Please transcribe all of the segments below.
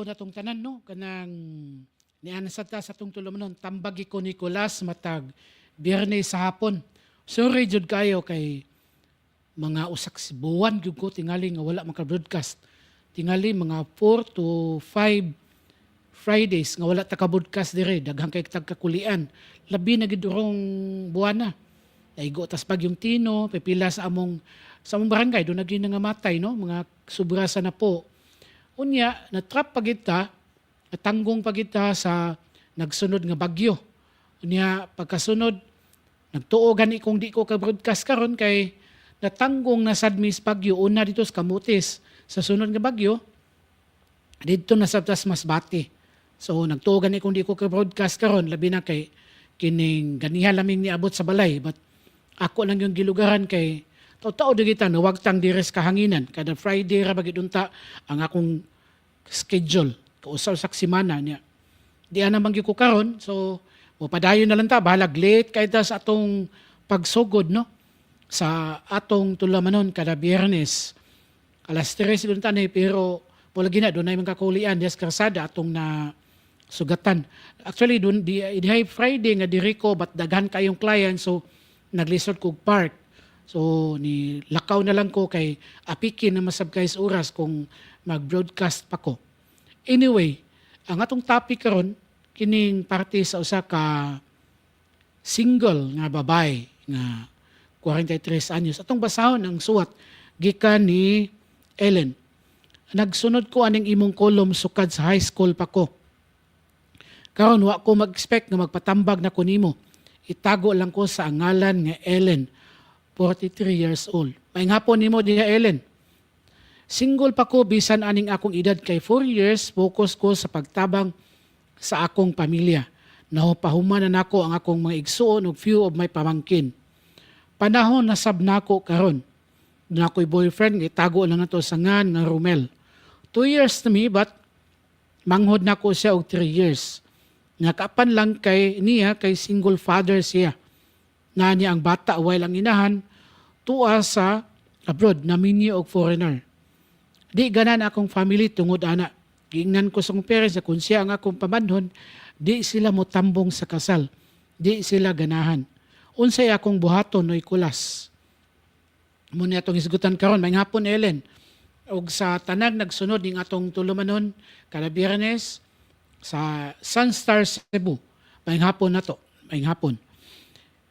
Hapon na tong tanan no kanang niana sa ta sa tong tulumanon tambagi ko Nicolas matag Biyernes sa hapon. Sorry jud kayo kay mga usak buwan gyud ko tingali nga wala maka-broadcast. Tingali mga 4 to 5 Fridays nga wala ta ka-broadcast dire daghang kay tagkakulian. Labi na gid buwan na. Naigo tas bagyong Tino, pipila sa among sa among barangay do naging nga matay no mga subrasa na po. Unya na-trap pa kita, natanggong pa kita sa nagsunod nga bagyo. Unya pagkasunod nagtuo gani kung di ko ka broadcast karon kay natanggong na sadmis bagyo una dito sa Kamutis sa sunod nga bagyo dito na sa Masbate. So nagtuo gani kung di ko ka broadcast karon labi na kay kining ganihan laming niabot sa balay but ako lang yung gilugaran kay totoo di kita nawagtang dires kahanginan kada Friday ra bagid unta ang akong schedule kausaw sak semana niya di ana man ko karon so Mupadayon na lang ta, bahalag late kay sa atong pagsugod, no? Sa atong tulamanon kada biyernes. Alas 3 doon tanay, pero pulagi na, doon na yung kakulian, des karsada atong na sugatan. Actually, doon, di, di Friday nga diri ko, but daghan kayong client, so naglisod kog park. So, ni lakaw na lang ko kay apikin na masab kay sa oras kung mag-broadcast pa ko. Anyway, ang atong topic karon kining parte sa usa ka single nga babay nga 43 anyos. Atong basahon ang suwat gikan ni Ellen. Nagsunod ko aning imong kolom sukad sa high school pa ko. Karon wa ko mag-expect nga magpatambag na ko nimo. Itago lang ko sa ngalan nga Ellen, 43 years old. May hapon nimo diha Ellen. Single pa ko bisan aning akong edad kay 4 years focus ko sa pagtabang sa akong pamilya. Nahupahuman na nako ang akong mga igsuon ug few of my pamangkin. Panahon na sab nako karon. Na ako'y boyfriend, itago lang nato sa ngan nga Romel. Two years to me, but manghod na ko siya og three years. Nakapan lang kay niya, kay single father siya. Na niya ang bata, while ang inahan, tuwa sa abroad, na minyo og foreigner. Di ganan akong family tungod ana. Giingnan ko sa akong parents na kung siya ang akong pamanhon, di sila mo tambong sa kasal. Di sila ganahan. Unsay akong buhaton noy kulas. Muna atong isgutan karon may hapon Ellen. Og sa tanag nagsunod ning atong tulumanon kada Biyernes sa Sunstar Cebu. May hapon na to. May hapon.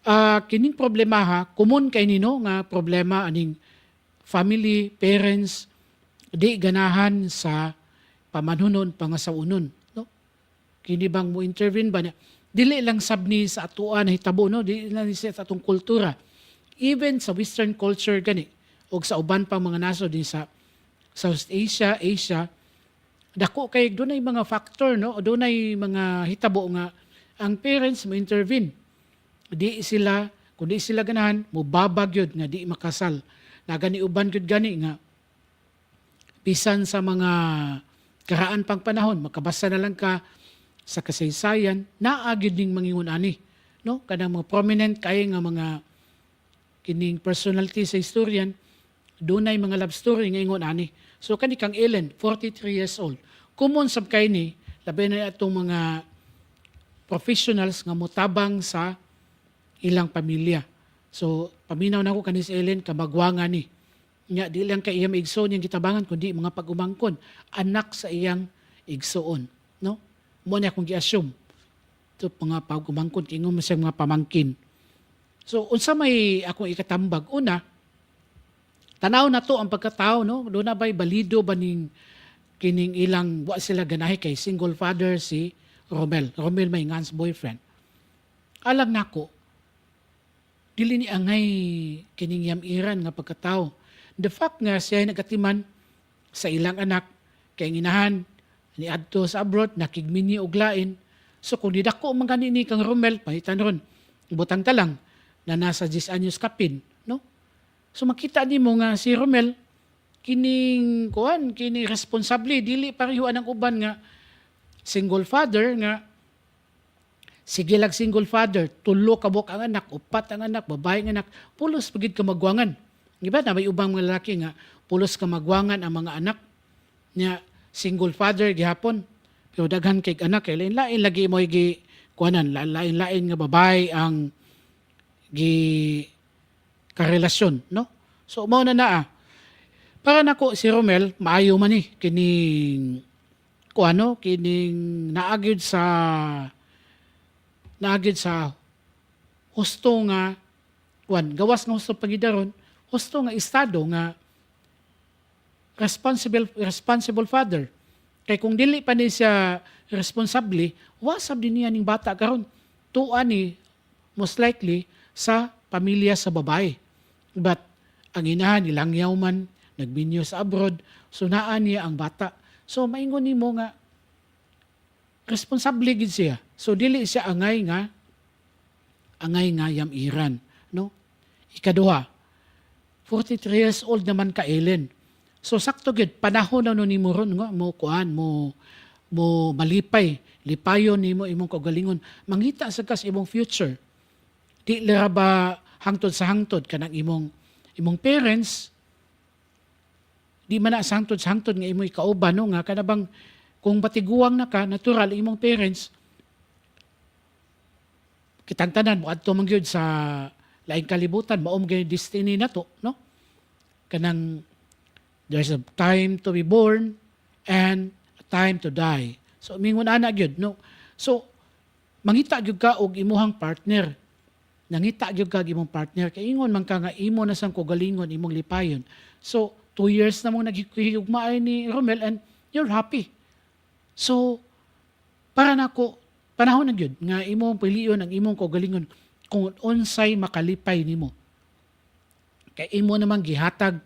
Ah, kining problema ha, common kay nino nga problema aning family, parents, di ganahan sa pamanhunon pangasaunon no? Kini bang mo intervene ba niya? Dili lang sabni sa atuan hitabo no? Dili lang sa atong kultura. Even sa western culture gani o sa uban pang mga naso din sa South Asia Asia dako kay dunay mga factor no? Dunay mga hitabo nga ang parents mo intervene di sila kung di sila ganahan mo babag yun nga di makasal. Na gani uban gyud gani nga bisan sa mga karaan pang panahon makabasa na lang ka sa kasaysayan naagid ning mangingon ani no? Kanang mga prominent kay nga mga kining personality sa historian dunay mga love story nga ingon ani so kani kang Ellen 43 years old. Common sab kay ni labi na atong mga professionals nga mutabang sa ilang pamilya. So paminaw na ko kani Ellen kamagwangan ni. Nya di lang kay iyang igsoon yung gitabangan kundi mga pag-umangkon. Anak sa iyang igsoon no? Mo na akong gi-assume. To mga pag-umangkon kay ingon mo siya mga pamangkin. So unsa may akong ikatambag? Una tanaw na to ang pagkatao no? Do na bay balido ba ning kining ilang wa sila ganahi kay single father si Romel. Romel may ngans boyfriend. Alam nako dili ni angay kining yamiran nga pagkatao. The fact nga siya nagatiman sa ilang anak kay nginahan ni adto sa abroad nakigmini og lain. So kung didako man gani ni kang Romel pahitan ron butang ta lang na nasa 10 anyos kapin no? So makita nimo nga si Romel kining kuan kini responsable dili pareho ang uban nga single father nga sige lang single father tulo ka buok ang anak upat ang anak babae ang anak pulos pagid ka magwangan Di ba na may ubang mga lalaki nga pulos ka magwangan ang mga anak niya single father gihapon. Pero daghan kay anak kay lain-lain lagi mo gi kuanan lain-lain nga babae ang gi karelasyon, no? So mao na naa. Para nako si Romel maayo man ni kining kuano kining naagid sa naagid sa husto nga kuan gawas nga husto pagidaron husto nga estado nga responsible responsible father. Kay kung dili pa ni siya responsable wasab din niya ning bata karon. Tuan ni most likely sa pamilya sa babae. But ang inahan nilangyaw man nagbinyo sa abroad sunaan niya ang bata. So maingon nimo nga responsable gid siya so dili siya angay nga angay nga yam iran no? Ikaduha 43 years old naman ka Ellen. So sakto gid panahon na no nimo ron nga mo kuan mo mo malipay lipayon nimo imong kaugalingon. Mangita sa kas imong future. Di lera ba hangtod sa hangtod kanang imong imong parents? Di man sa hangtod sa hangtod nga imo ikauban no? Nga kana bang kung batiguang na ka natural imong parents kitang tanan mo adto man gyud sa laing kalibutan maom gyud destiny nato no kanang There's a time to be born and a time to die. So mingon ana gyud no. So mangita gyud ka og imuhang partner. Nangita gyud ka imong partner kay ingon man ka nga imo na sang kogalingon imong lipayon. So two years na mo naghigugmaay ni Romel and you're happy. So para nako panahon na gyud nga imong piliyon ang imong kogalingon kung unsay makalipay nimo. Kay imo namang gihatag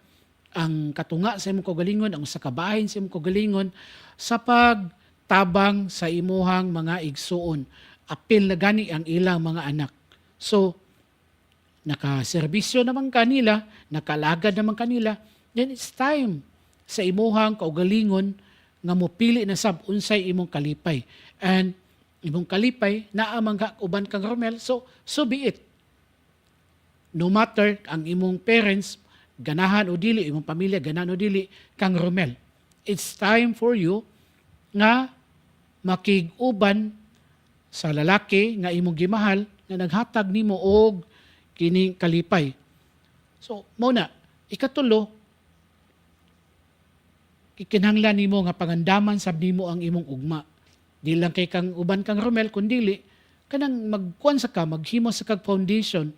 ang katunga sa imong kaugalingon, ang usa ka bahin sa imong kaugalingon sa pagtabang sa imuhang mga igsuon. Apil na gani ang ilang mga anak. So, nakaserbisyo naman kanila, nakalagad naman kanila, then it's time sa imuhang kaugalingon nga mopili na sab unsay imong kalipay. And imong kalipay naa man uban kang Romel, so so be it. No matter ang imong parents ganahan o dili, imong pamilya ganahan o dili, kang Romel. It's time for you nga makig-uban sa lalaki nga imong gimahal nga naghatag nimo og kining kalipay. So, mo na, ikatulo, kikinahanglan nimo nga pangandaman sab nimo ang imong ugma. Di lang kay kang uban kang Romel kundi kanang magkuan sa ka maghimo sa kag foundation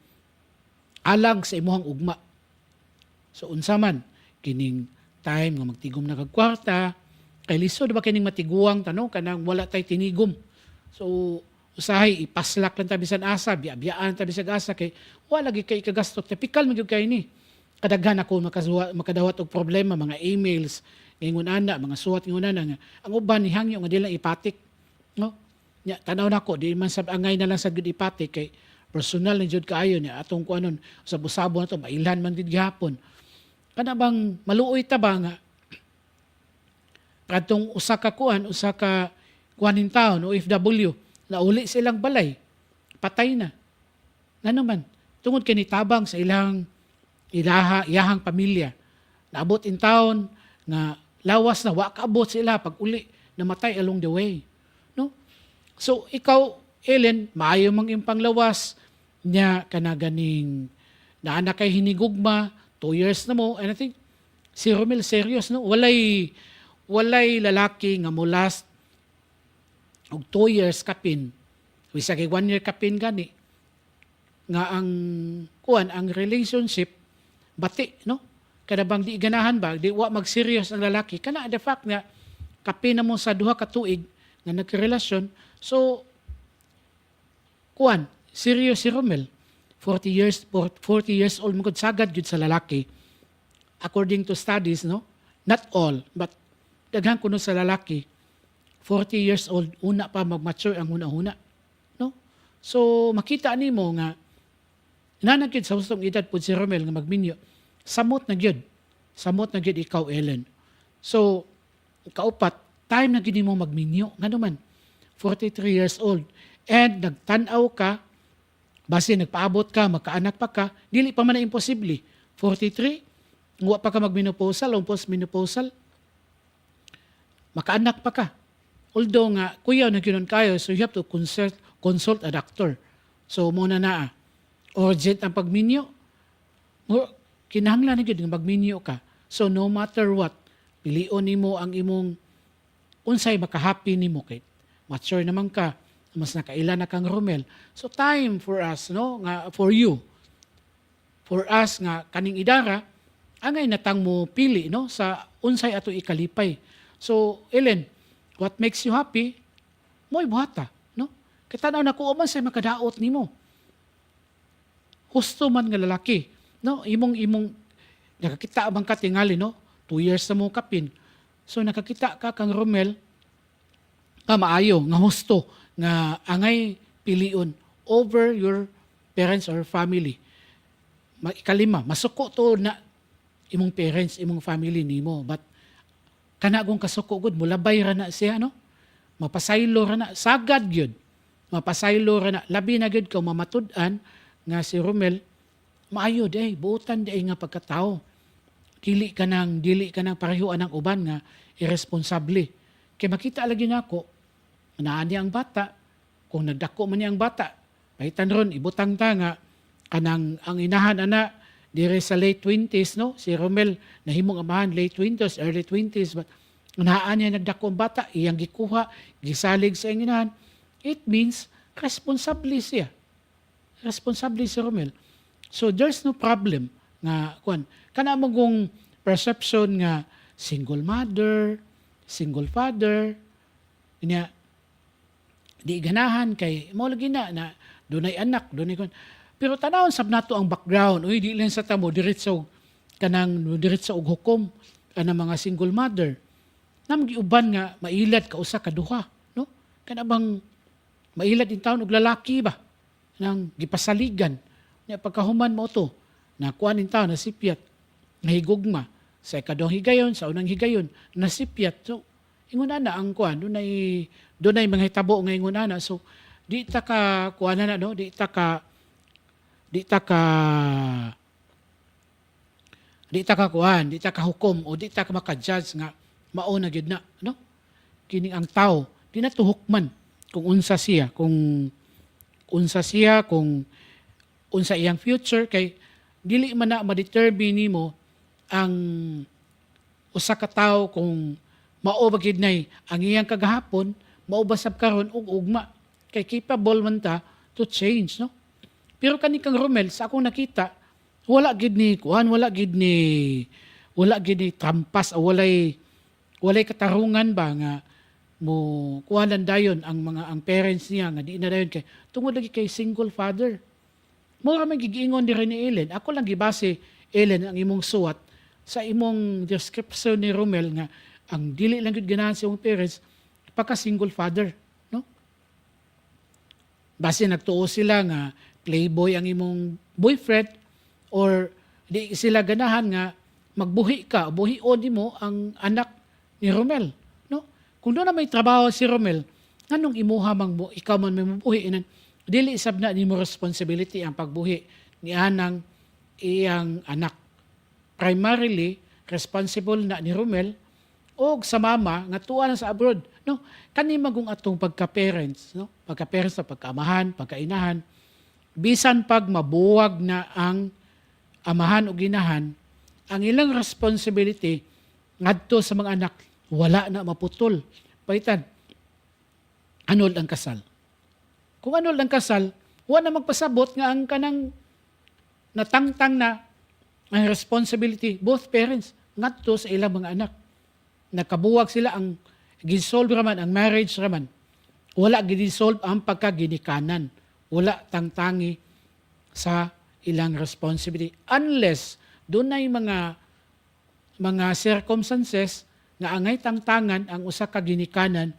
alang sa imong ugma. So unsa man kining time nga magtigom na kag kwarta kay lisod ba kining matiguang tanong kanang wala tay tinigom. So usahay ipaslak lang ta bisan asa, biya-biyaan ta bisag asa kay wala gyud kay kagastot. Typical man kay ni. Kadaghan ako makasuwa, makadawat og problema mga emails ingon ana mga suwat ingon ana ang uban ni hangyo nga dili ipatik no? Nya tanaw nako di man sab angay na lang sa gud ipatik kay personal ni jud kaayo niya. Atong kuanon sa busabo na to mailhan man gid gihapon. Kana bang maluoy ta ba nga? Kadtong usa ka kuan usa ka kuanin taon OFW na uli silang balay patay na. Ngano man tungod kay tabang sa ilang ilaha iyahang pamilya naabot in town nga lawas na wa kaabot sila pag uli namatay along the way so ikaw Ellen maayo mang impang lawas nya kana ganing na anak kay hinigugma two years na mo and I think si Romel serious no? Walay walay lalaki nga mo og two years kapin. Wisa kay one year kapin gani. Nga ang kuan ang relationship bati no? Kada bang di ganahan ba di wa mag-serious ang lalaki. Kana the fact nga kapin na mo sa duha ka tuig nga nagkarelasyon so kuan serious si Romel. 40 years 40 years old mo sagad gyud sa lalaki. According to studies no? Not all but daghan kuno sa lalaki. 40 years old una pa mag-mature ang una-una no? So makita nimo nga nanagkid sa hustong edad pud si Romel nga magminyo. Samot na gyud. Samot na gyud ikaw Ellen. So kaupat time na gyud nimo magminyo. Ngano man 43 years old and nagtan-aw ka base nagpaabot ka magkaanak pa ka dili pa man na imposible 43 wa pa ka magmenopausal o postmenopausal makaanak pa ka. Although nga, kuya na ginon kayo, so you have to consult, consult a doctor. So, muna na, urgent ang pagminyo. Kinahanglan na nga magminyo ka. So, no matter what, pilion nimo ang imong unsay makahappy nimo kay mature naman ka. Mas nakaila na kang Romel. So time for us no? Nga for you. For us nga kaning idara angay natang mo pili no? Sa unsay ato ikalipay. So Ellen what makes you happy? Mo'y buhata no? Kitanaw na ko man say makadaot nimo. Husto man nga lalaki no? Imong imong nakakita bang ka tingali no? Two years na mo kapin. So nakakita ka kang Romel nga maayo nga husto nga angay pilion over your parents or family. Ma- ikalima masuko to na imong parents imong family nimo but kana kung kasuko gud mulabay ra na siya no? Mapasaylo ra na sagad gyud. Mapasaylo ra na labi na gyud kung mamatud-an nga si Romel maayo day buotan day nga pagkatao. Dili ka nang dili ka nang parehoan ng uban nga irresponsable. Kay makita lagi nako naa niya ang bata. Kung nagdako man niya ang bata pahitan ron ibutang ta nga kanang ang inahan ana dire sa late 20s no? Si Romel nahimong amahan late 20s early 20s but naa niya nagdako ang bata iyang gikuha gisalig sa iyang inahan. It means responsable siya. Responsable si Romel. So there's no problem nga kuan kana mo kung perception nga single mother single father niya di ganahan kay mo lagi na na dunay anak dunay kon. Pero tanawon sab nato ang background. Uy di lang sa tamo diretso kanang diretso og hukom ana mga single mother. Nam giuban nga mailad ka usa ka duha no? Kana bang mailad in taon og lalaki ba? Nang gipasaligan. Nya pagkahuman mo to na kuan in taon nasipyat. Nahigugma. Sa ikadong higayon sa unang higayon nasipyat. So ingon na ang kuan dunay dunay mga hitabo nga ingon ana so di ta ka kuan na no? Di ta ka di ta ka di ta ka kuan di ta ka hukom o di ta ka maka-judge nga mao na gyud na no? Kini ang tao di na tuhokman kung unsa siya kung unsa siya kung unsa iyang future kay dili man na ma-determine nimo ang usa ka tawo kung mao ba nay ang iyang kagahapon? Mao ba sab karon og ugma? Kay capable man ta to change no? Pero kani kang Romel sa akong nakita wala gid ni kuan wala gid ni wala gid ni trampas o walay walay katarungan ba nga mo kuhanan dayon ang mga ang parents niya nga di na dayon kay tungod lagi kay single father. Mo ra man gigingon diri ni Ellen. Ako lang gibase Ellen ang imong suwat sa imong description ni Romel nga ang dili lang gud ganahan sa imong parents pagka single father no? Base nagtuo sila nga playboy ang imong boyfriend or di sila ganahan nga magbuhi ka buhion mo ang anak ni Romel no? Kung doon na may trabaho si Romel anong imuha mang mo ikaw man may mabuhi inan dili sab na nimo responsibility ang pagbuhi ni anang iyang anak. Primarily responsible na ni Romel o sa mama nga tuwa na sa abroad. No? Kani magong atong pagka-parents no? Pagka-parents sa pagkaamahan pagkainahan. Bisan pag mabuwag na ang amahan o ginahan ang ilang responsibility ngadto sa mga anak wala na maputol. Paitan anol ang kasal. Kung anol ang kasal wala na magpasabot nga ang kanang natangtang na ang responsibility both parents ngadto sa ilang mga anak nakabuwag sila ang gisolve raman ang marriage raman wala gisolve ang pagkaginikanan. Wala tangtangi sa ilang responsibility. Unless doon ay mga mga circumstances nga angay tangtangan ang usa ka ginikanan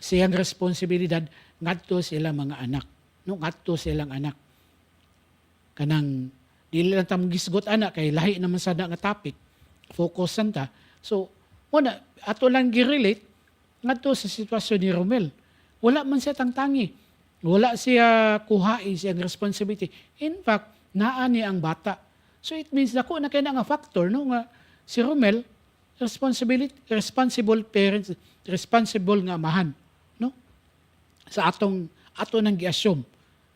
siyang responsibilidad ngadto sa ilang mga anak. No ngadto sa ilang anak. Kanang dili lang ta gisgot ana kay lahi naman sa nga topic. Focus ta so una ato lang gi-relate ngadto sa sitwasyon ni Romel. Wala man siya tangtangi. Wala siya kuhai siyang responsibility. In fact naa ni ang bata. So it means nako na kay nga factor no nga si Romel responsibility responsible parents responsible nga amahan no? Sa atong ato nang giassume.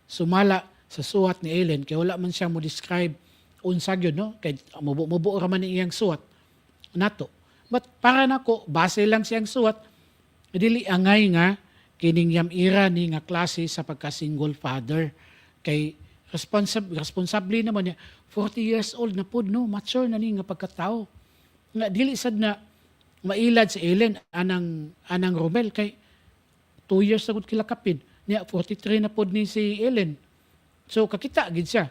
Sumala sa suwat ni Ellen kay wala man siya mo describe unsa gyud no? Kay mubo mubo ra man iyang suwat nato but para nako base lang siyang suwat dili angay nga kining yamira ni nga klase sa pagka single father. Kay responsable responsable naman niya 40 years old na pud no? Mature na ni nga pagkatao. Nga dili sad na mailad si Ellen anang anang Romel. Kay 2 years na gud kilakapin niya 43 na pod ni si Ellen. So kakita gid siya.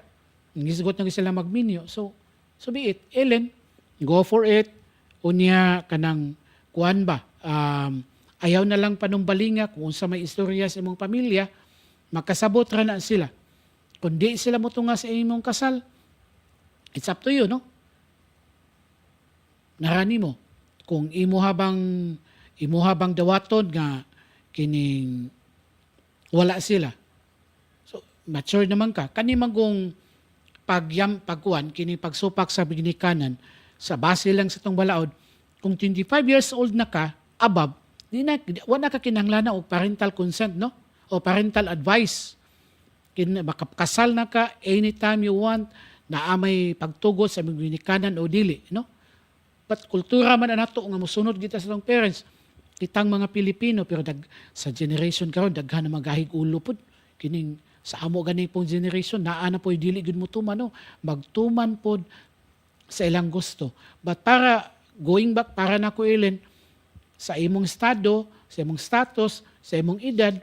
Gisgot na sila magminyo. So so be it. Ellen go for it unya kanang kuan ba? Um, ayaw na lang panumbalinga kung unsa may istorya sa imong pamilya makasabot ra na sila. Kung di sila motunga sa imong kasal it's up to you no? Narani mo kung imo habang imo habang dawaton nga kining wala sila. So mature naman ka. Kani magong pagyam pagkuan kini pagsupak sa ginikanan sa base lang sa tong balaod kung 25 years old na ka above di na wala ka kinahanglan og parental consent no? O parental advice. Kin makapakasal na ka anytime you want na amay pagtugot sa imong ginikanan o dili no? But kultura man na nato nga mosunod kita sa tong parents. Kitang mga Pilipino pero dag sa generation karon daghan na magahig ulo pud. Kining sa amo gani pong generation naa na po dili gud mo tuman no? Magtuman pod sa ilang gusto. But para going back para na ko Ellen sa imong estado, sa imong status, sa imong edad,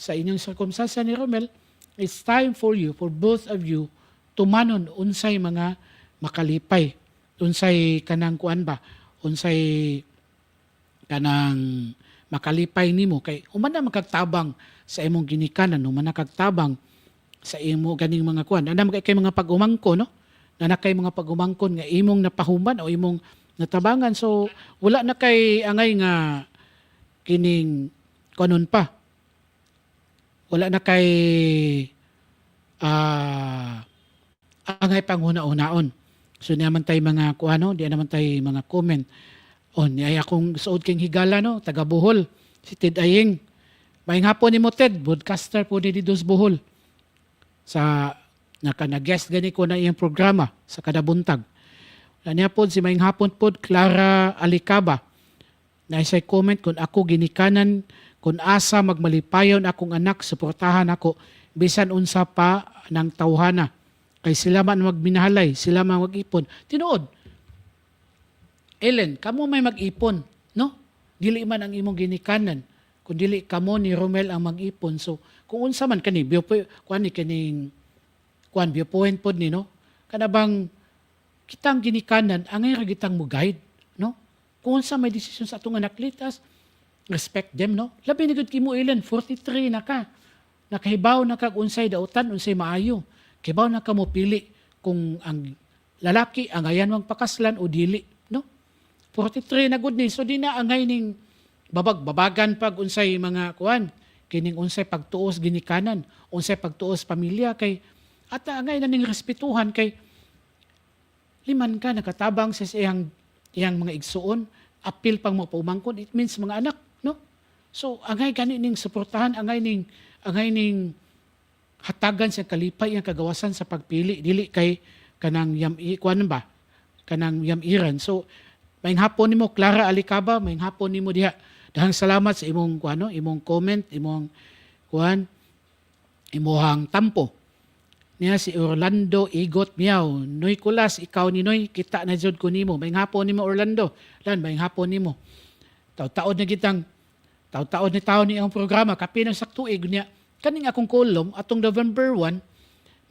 sa inyong circumstance ni Romel, it's time for you, for both of you, tumanon unsay mga makalipay. Unsay kanang kuan ba? Unsay kanang makalipay nimo. Kay human na makagtabang sa imong ginikanan human na kagtabang sa imo ganing mga kuan. Ana kay kay mga pag-umangko no na kay mga pag-umangkon nga imong napahuman o imong natabangan so wala na kay angay nga kining kanon pa wala na kay ah angay panghuna-unaon So di naman tayo mga kuano, di naman tayo mga comment. O niay akong suod king higala no, taga Bohol, si Ted Aying. May hapon ni mo Ted, broadcaster po ni Didos Bohol. Sa naka guest gani ko na iyang programa sa kada buntag. Niya po si may hapon po Clara Alicaba. Na isa'y comment kung ako ginikanan kung asa magmalipayon akong anak suportahan ako bisan unsa pa ng tawhana kay sila man magminahalay, sila man mag-ipon. Tinuod. Ellen, kamo may mag-ipon, no? Dili man ang imong ginikanan. Kung dili kamo ni Romel ang mag-ipon. So, kung unsa man kani, biyo kuan ni kaning kuan biyo point pod ni no. Kana bang kitang ginikanan angay ra gitang mo guide, no? Kung unsa may desisyon sa atong anak litas, respect them, no? Labi ni gud kimo Ellen, 43 na ka. Nakahibaw na kag unsay dautan, unsay maayo. Kibaw na ka mo pili kung ang lalaki ang ayan mang pakaslan o dili, no? 43 na gud ni. So di na angay ning babag babagan pag unsay mga kuan kining unsay pagtuos ginikanan, unsay pagtuos pamilya kay at angay na ning respetuhan kay liman ka nakatabang sa iyang iyang mga igsuon, apil pang mo paumangkon, it means mga anak, no? So angay gani ning suportahan, angay ning angay ning hatagan sa kalipay ang kagawasan sa pagpili dili kay kanang yam kuan ba? Kanang yam iran. So may hapon nimo Clara Alicaba may hapon nimo diha. Dahang salamat sa imong kuano imong comment imong kuan imuhang tampo niya si Orlando Igot Miao. Noy Kulas ikaw ni Noy kita na jud ko nimo. May hapon nimo Orlando. Lan may hapon nimo taw-taon na kitang taw-taon ni taon ni ang programa. Kapin ang saktuig niya. Kaning akong kolom atong November 1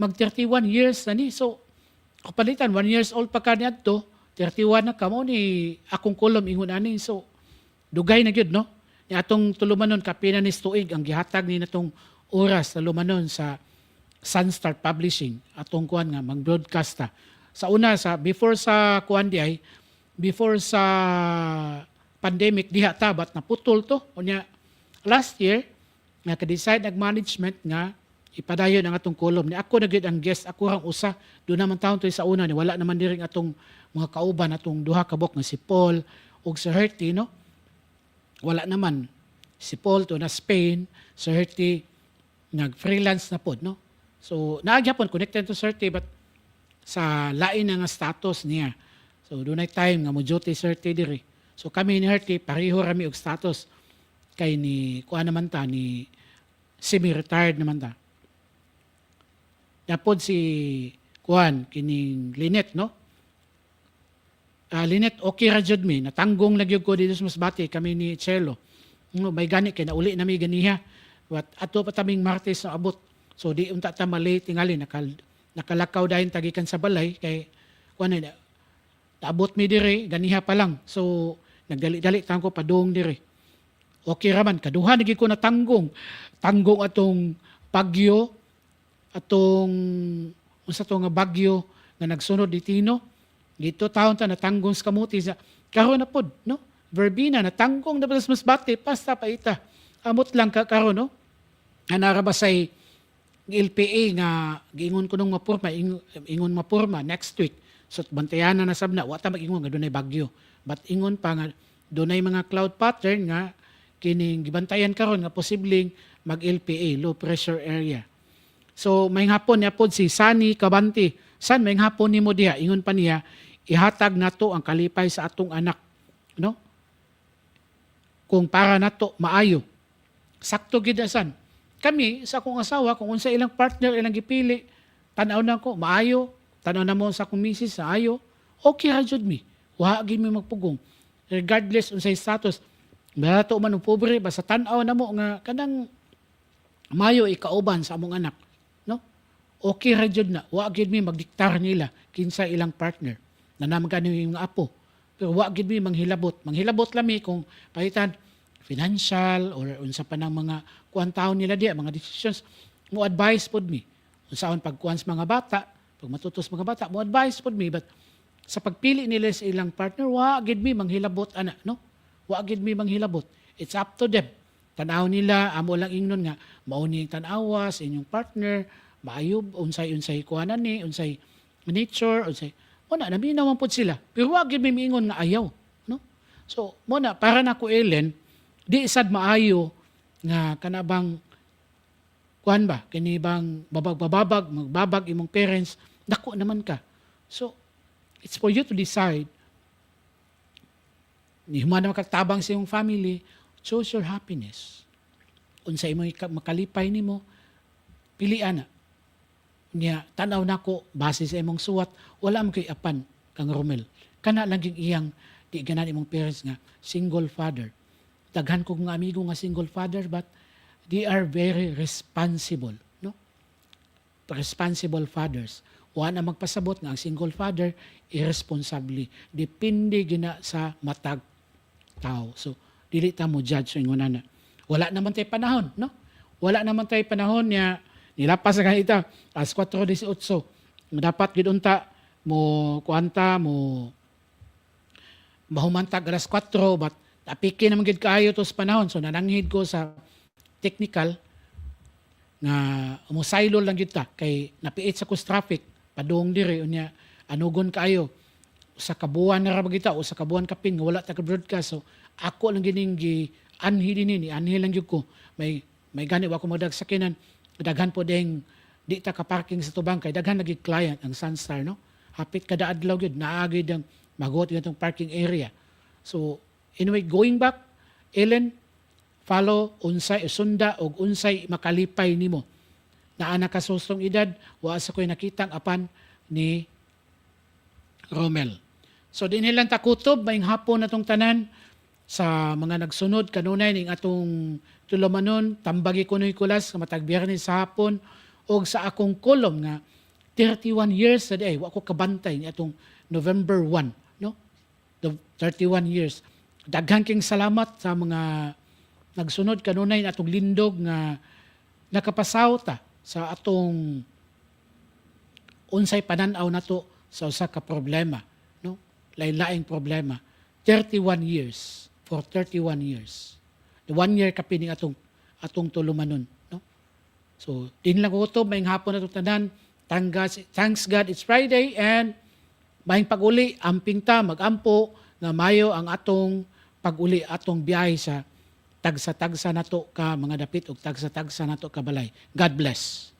mag 31 years na ni. So kapalitan 1 years old pa ka niadto 31 na kamo ni akong kolom ingon ani so dugay na gyud no? Ni atong tulumanon kapina ni tuig. Ang gihatag ni natong oras sa lumanon sa Sunstar Publishing atong kuan nga mag-broadcast ta. Sa una sa before sa kuan di ay before sa pandemic diha tabat na putol to. Unya last year nga ka-decide ang management nga ipadayon ang atong kolom ni ako na gyud ang guest ako hang usa. Do naman taon to sa una ni wala naman diri ang atong mga kauban atong duha ka bok nga si Paul ug sa Herty no? Wala naman. Si Paul to na Spain sa Herty nag-freelance na pod no so naagya pon connected to Herty but sa lain na nga status niya so dunay time nga mo duty Herty diri so kami ni Herty pareho rami og status kay ni kuan naman ta ni semi-retired naman ta Napod si Kuan, kining Linet, no? Ah, Linet, okay ra jud mi. Natanggong nagyog ko dito sa Masbate, kami ni Chelo. No, may gani kay nauli na mi ganiha. Wat ato pa taming Martes na abot. So di unta ta mali tingali nakal nakalakaw dayon tagikan sa balay kay kuan na naabot mi dire ganiha pa lang. So nagdali-dali tangko padung dire. Okay raman kaduha nagi ko natanggong. Tanggong atong pagyo atong unsa to nga bagyo nga nagsunod ditino dito taon ta natanggong sa kamuti sa karon na pod no verbena natanggong na sa masbate pasta pa ita amot lang ka karon no anara ba say LPA nga giingon ko nung mapurma ing- ingon mapurma next week so bantayan na nasab na wa ta mag-ingon nga dunay bagyo but ingon pa nga dunay mga cloud pattern nga kining gibantayan karon nga posibleng mag LPA low pressure area So may hapon niya pod si Sani Kabanti. San may hapon nimo diha ingon pa niya ihatag nato ang kalipay sa atong anak, no? Kung para nato maayo. Sakto gid na, san. Kami sa akong asawa kung unsa ilang partner ilang gipili, tan-aw na ko maayo, tan-aw na mo sa akong misis sa ayo. Okay ra jud mi. Wa gid mi magpugong. Regardless unsay status. Barato man og pobre basta tan-aw na mo nga kanang mayo ikauban sa among anak no okay ra jud na wa gid mi magdiktar nila kinsa ilang partner na naman kani yung apo pero wa gid mi manghilabot manghilabot lami kung pahitan financial or unsa pa ng mga kuan nila diya mga decisions mo advice pod mi unsaon pagkuan sa mga bata pag matutos mga bata mo advice pod mi but sa pagpili nila sa ilang partner wa gid mi manghilabot ana no? Wa gid mi manghilabot. It's up to them. Tanaw nila amo lang ingnon nga mao ni tanawa inyong partner maayo unsay unsay kuhanan ni unsay nature unsay mo na nabi naman pud sila. Pero wa gyud may miingon nga ayaw no? So mo na para na ko Ellen di sad maayo nga kanabang kuan ba kini bang babag-bababag magbabag imong parents dako naman ka so it's for you to decide ni human na makatabang sa iyong family choose your happiness. Unsa imo ika- makalipay nimo, pilian na. Niya, tanaw na ko, base sa imong suwat, wala mo kay apan kang Romel. Kana lang iyang, di ganan imong parents nga, single father. Daghan ko nga amigo nga single father, but they are very responsible. No? Responsible fathers. Wa na magpasabot nga ang single father, irresponsibly. Depende gina sa matag tao. So, dili ta mo judge sa ingon. Wala naman tay panahon, no? Wala naman tay panahon niya nilapas sa kanita as 4:18. Dapat gid unta mo kuanta mo mahumantag alas 4 but napiki naman gid kaayo to sa panahon. So nananghid ko sa technical nga umusaylo lang gid ta. Kay napiit sa kus traffic padung dire unya anugon kaayo. Sa kabuan na rabagita o sa kabuan kapin nga wala ta ka broadcast so ako lang gining gi anhi din ni anhi lang gyud ko. May may gani wa ko madag sakinan daghan po ding di ta ka parking sa tubang. Kay daghan lagi client ang Sunstar no? Hapit kada adlaw gyud naagi ang magot itong parking area. So anyway going back Ellen follow unsay sunda og unsay makalipay nimo. Na anak ka sustong edad wa sa ko'y nakitang apan ni Romel. So din nilang takutob maing hapon natong tanan sa mga nagsunod. Kanunay ning atong tulumanon tambagi kunoy kulas matag Biyernes sa hapon og sa akong kolom nga 31 years sa day wa ko kabantay ni atong November 1 no? The 31 years daghan king salamat sa mga nagsunod kanunay atong lindog nga nakapasaw ta sa atong unsay pananaw nato sa usa ka problema no? Lain-laing problema. 31 years for 31 years. The one year ka pining atong atong tulumanon no? So din lang ko to may hapon na tanan. Thanks thanks God it's Friday and mahing paguli amping ta magampo na mayo ang atong pag-uli atong biyahe sa tagsa-tagsa nato ka mga dapit ug tagsa-tagsa nato ka balay. God bless.